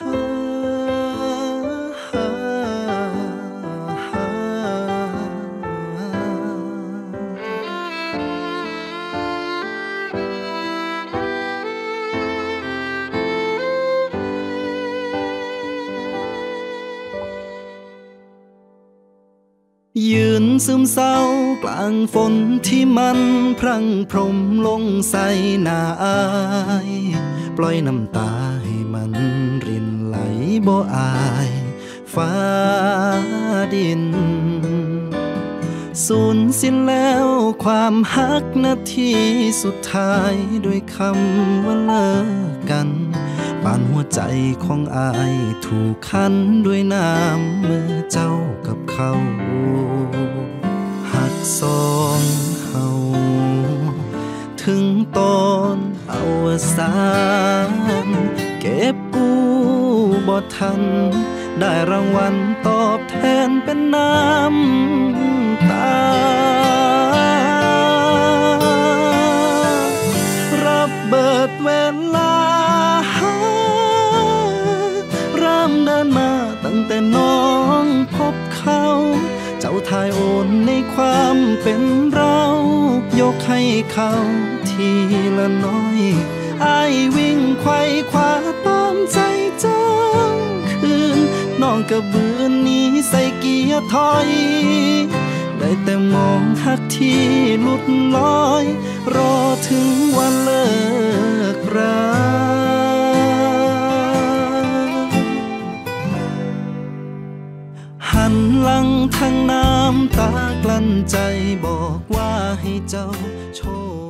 ยื นซึมเศร้ากลางฝนที่มันพรังพรมลงใส่หน้าอาย ปล่อยน้ำตาให้มันรินไหลบ่อายฟ้าดิน สูญสิ้นแล้วความฮักนาทีสุดท้ายด้วยคำว่าเลิกกันปานหัวใจของอายถูกคันด้วยน้ำเมือเจ้ากับเขา สองเฮาถึงตอนอวสานเก็บกู้บ่ทัน ได้รางวัลตอบแทนเป็นน้ำตา รับเบิดเวลาเริ่มเดินมาตั้งแต่น้อ ทายโอนในความเป็นเรา ยกให้เขาทีละน้อยอายวิ่งไขว้คว้าตามใจเจ้าคืนน้องกระบือนี้ใส่เกียร์ถอย ได้แต่มองหักที่ลุดลอย รอถึงวันเลิกันหลังทั้งน้ำตากลั้นใจบอกว่าให้เจ้าโชค